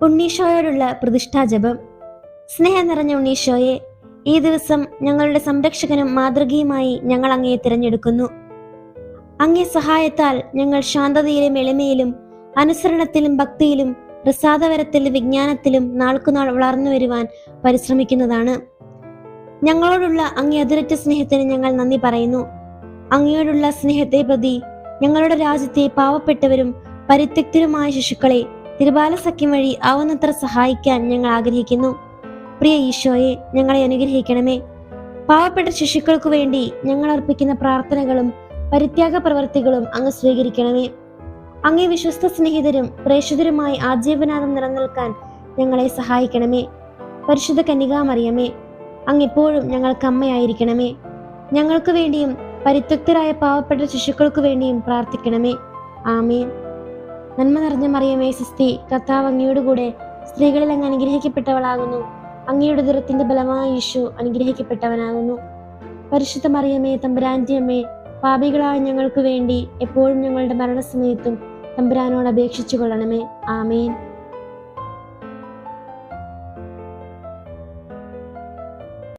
ഉണ്ണീഷോയോടുള്ള പ്രതിഷ്ഠാജപം സ്നേഹം നിറഞ്ഞ ഉണ്ണീഷോയെ ഈ ദിവസം ഞങ്ങളുടെ സംരക്ഷകനും മാതൃകയുമായി ഞങ്ങൾ അങ്ങയെ തിരഞ്ഞെടുക്കുന്നു. അങ്ങേ സഹായത്താൽ ഞങ്ങൾ ശാന്തതയിലും എളിമയിലും അനുസരണത്തിലും ഭക്തിയിലും പ്രസാദവരത്തിലും വിജ്ഞാനത്തിലും നാൾക്കുനാൾ വളർന്നു വരുവാൻ പരിശ്രമിക്കുന്നതാണ്. ഞങ്ങളോടുള്ള അങ്ങേ അതിരറ്റ സ്നേഹത്തിന് ഞങ്ങൾ നന്ദി പറയുന്നു. അങ്ങയോടുള്ള സ്നേഹത്തെ പ്രതി ഞങ്ങളുടെ രാജ്യത്തെ പാവപ്പെട്ടവരും പരിത്യക്തരുമായ ശിശുക്കളെ തിരുബാല സഖ്യം വഴി ആവുന്നത്ര സഹായിക്കാൻ ഞങ്ങൾ ആഗ്രഹിക്കുന്നു. പ്രിയ ഈശോയെ ഞങ്ങളെ അനുഗ്രഹിക്കണമേ. പാവപ്പെട്ട ശിശുക്കൾക്കു വേണ്ടി ഞങ്ങൾ അർപ്പിക്കുന്ന പ്രാർത്ഥനകളും പരിത്യാഗ പ്രവർത്തികളും അങ്ങ് സ്വീകരിക്കണമേ. അങ്ങേ വിശ്വസ്ത സ്നേഹിതരും പ്രേക്ഷിതരുമായി ആജീവനാഥം നിലനിൽക്കാൻ ഞങ്ങളെ സഹായിക്കണമേ. പരിശുദ്ധ കന്യകാമറിയമേ അങ്ങ് എപ്പോഴും ഞങ്ങൾക്ക് അമ്മയായിരിക്കണമേ. ഞങ്ങൾക്ക് വേണ്ടിയും പരിത്യക്തരായ പാവപ്പെട്ട ശിശുക്കൾക്ക് വേണ്ടിയും പ്രാർത്ഥിക്കണമേ. ആമേൻ. നന്മ നിറഞ്ഞ മറിയമേ സിസ്തി. കർത്താവ് അങ്ങയുടെ കൂടെ സ്ത്രീകളിൽ അങ്ങ് അനുഗ്രഹിക്കപ്പെട്ടവളാകുന്നു. അങ്ങയുടെ ദുരത്തിന്റെ ബലമായ യേശു അനുഗ്രഹിക്കപ്പെട്ടവനാകുന്നു. പരിശുദ്ധ മറിയമേ തമ്പുരാന്റെയമ്മേ പാപികളായ ഞങ്ങൾക്ക് വേണ്ടി എപ്പോഴും ഞങ്ങളുടെ മരണസമയത്തും തമ്പുരാനോട് അപേക്ഷിച്ചു കൊള്ളണമേ ആമേൻ.